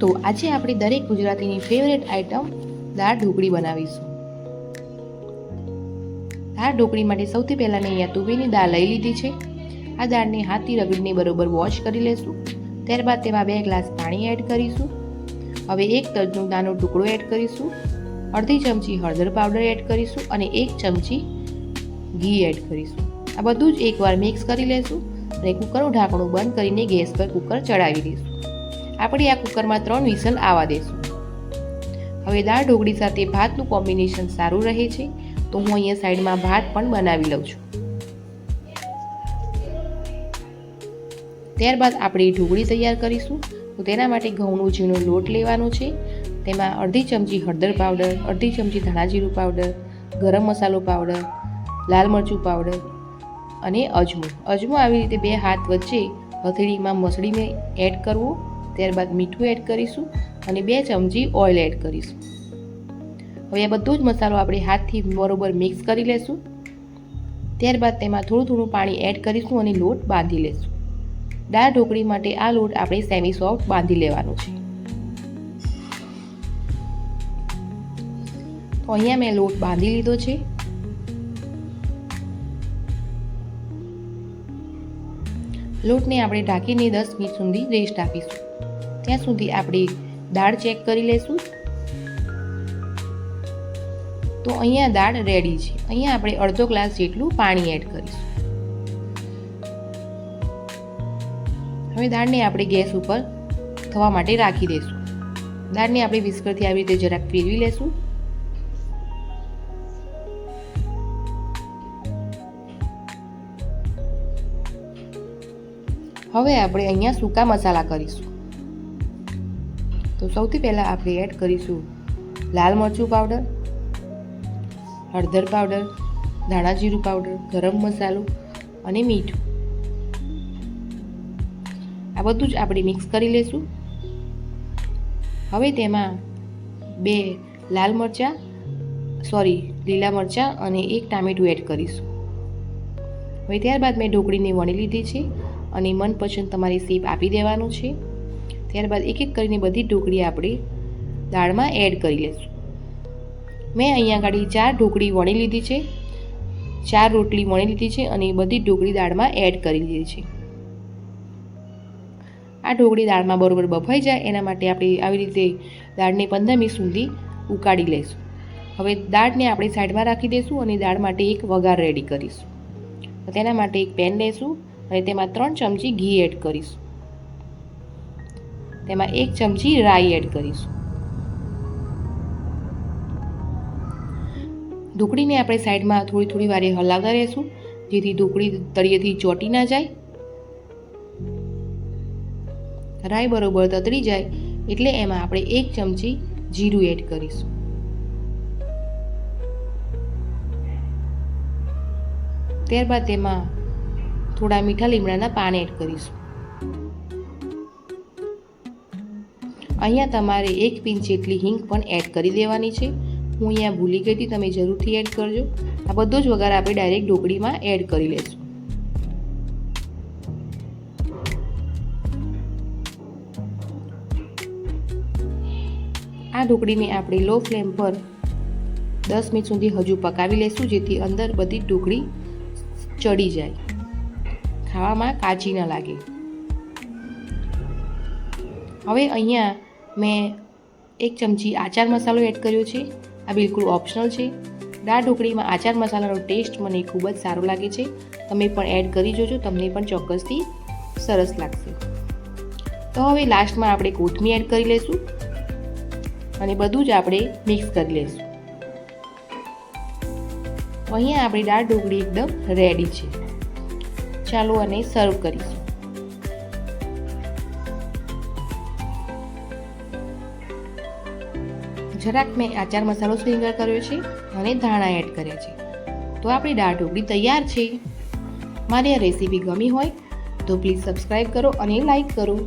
તો આજે આપણે દરેક ગુજરાતીની ફેવરેટ આઈટમ દાળ ઢોકળી બનાવીશું. દાળ ઢોકળી માટે સૌથી પહેલાં મેં અહીંયા તુવેરની દાળ લઈ લીધી છે. આ દાળને હાથથી રગડીને બરોબર વોશ કરી લેશું. ત્યારબાદ તેમાં બે ગ્લાસ પાણી એડ કરીશું. હવે એક તજનો નાનો ટુકડો એડ કરીશું. અડધી ચમચી હળદર પાવડર એડ કરીશું અને એક ચમચી ઘી એડ કરીશું. આ બધું જ એકવાર મિક્સ કરી લેશું અને કુકરનું ઢાંકણું બંધ કરીને ગેસ પર કુકર ચડાવી દઈશું. આપણે આ કુકરમાં ત્રણ વિસલ આવવા દઈશું હવે દાળ ઢોકળી સાથે ભાતનું કોમ્બિનેશન સારું રહે છે, તો હું અહીંયા સાઈડમાં ભાત પણ બનાવી લઉં છું. ત્યારબાદ આપણે ઢોકળી તૈયાર કરીશું, તો તેના માટે ઘઉંનો ઝીણો લોટ લેવાનો છે, તેમાં અડધી ચમચી હળદર પાવડર, અડધી ચમચી ધાણા જીરું પાવડર, ગરમ મસાલો પાવડર, લાલ મરચું પાવડર અને અજમો. અજમો આવી રીતે બે હાથ વચ્ચે હથેળીમાં મસળીને એડ કરવું. ત્યારબાદ મીઠું એડ કરીશું અને બે ચમચી ઓઇલ એડ કરીશું. હવે આ બધો જ મસાલો આપણે હાથથી બરોબર મિક્સ કરી લેશું. ત્યારબાદ તેમાં થોડું થોડું પાણી એડ કરીશું અને લોટ બાંધી લેશું. દાળ ઢોકળી માટે આ લોટ આપણે સેમી સોફ્ટ બાંધી લેવાનો છે. તો અહીંયા મેં લોટ બાંધી લીધો છે. લોટને આપણે ઢાંકીને દસ મિનિટ સુધી રેસ્ટ આપીશું. ત્યાં સુધી આપણે દાળ ચેક કરી લઈશું તો અહીંયા દાળ રેડી છે. અહીંયા આપણે અડધો ગ્લાસ જેટલું પાણી એડ કરીશું. હવે દાળને આપણે ગેસ ઉપર થવા માટે રાખી દઈશું. દાળને આપણે વિસ્કરથી આવી રીતે જરાક ફેરવી લેશું. હવે આપણે અહીંયા સૂકા મસાલા કરીશું. તો સૌથી પહેલાં આપણે એડ કરીશું લાલ મરચું પાવડર હળદર પાવડર ધાણા જીરું પાવડર ગરમ મસાલો અને મીઠું. આ બધું જ આપણે મિક્સ કરી લઈશું હવે તેમાં બે લાલ મરચાં સોરી લીલા મરચાં અને એક ટામેટું એડ કરીશું. હવે ત્યારબાદ મેં ઢોકળીને વણી લીધી છે અને મનપસંદ તમારી શેપ આપી દેવાનું છે. ત્યારબાદ એક એક કરીને બધી ઢોકળી આપણે દાળમાં એડ કરી લઈશું મેં અહીંયા આગળ ચાર ઢોકળી વણી લીધી છે, ચાર રોટલી વણી લીધી છે અને બધી ઢોકળી દાળમાં એડ કરી લીધી છે. આ ઢોકળી દાળમાં બરોબર બફાઈ જાય, એના માટે આપણે આવી રીતે દાળને પંદર મિનિટ સુધી ઉકાળી લઈશું. હવે દાળને આપણે સાઈડમાં રાખી દઈશું અને દાળ માટે એક વઘાર રેડી કરીશું. તેના માટે એક પેન લઈશું અને તેમાં ત્રણ ચમચી ઘી એડ કરીશું. તેમાં એક ચમચી રાઈ એડ કરીશું. ઢોકળીને આપણે સાઈડમાં થોડી થોડી વારે હલાવતા રહેશું, જેથી ઢોકળી તળિયેથી ચોટી ના જાય. રાઈ બરોબર તતરી જાય, એટલે એમાં આપણે એક ચમચી જીરું એડ કરીશું. ત્યારબાદ તેમાં થોડા મીઠા લીમડાના પાન એડ કરીશું. અહીંયા તમારે એક પિંચ જેટલી હિંગ પણ એડ કરી દેવાની છે. હું અહીંયા ભૂલી ગઈ હતી, તમે જરૂરથી એડ કરજો. આ બધો જ વઘાર આપણે ડાયરેક્ટ ઢોકળીમાં એડ કરી લઈશું આ ઢોકળીને આપણે લો ફ્લેમ પર દસ મિનિટ સુધી હજુ પકાવી લઈશું જેથી અંદર બધી ઢોકળી ચડી જાય. ખાવામાં કાચી ન લાગે. હવે અહીંયા મેં એક ચમચી આચાર મસાલો એડ કર્યો છે. આ બિલકુલ ઓપ્શનલ છે. દાળ ઢોકળીમાં આચાર મસાલાનો ટેસ્ટ મને ખૂબ જ સારો લાગે છે. તમે પણ એડ કરી જોજો, તમને પણ ચોક્કસથી સરસ લાગશે. તો હવે લાસ્ટમાં આપણે કોથમી એડ કરી લઈશું અને બધું જ આપણે મિક્સ કરી લઈશું અહીંયા આપણી દાળ ઢોકળી એકદમ રેડી છે. ચાલો અને સર્વ કરીશું. જરાક મેં આચાર મસાલો સ્પ્રિંકલ કર્યો છે અને ધાણા એડ કર્યા છે. તો આપણી દાળ ઢોકળી તૈયાર છે. મારી આ રેસીપી ગમી હોય તો પ્લીઝ સબસ્ક્રાઈબ કરો અને લાઈક કરો.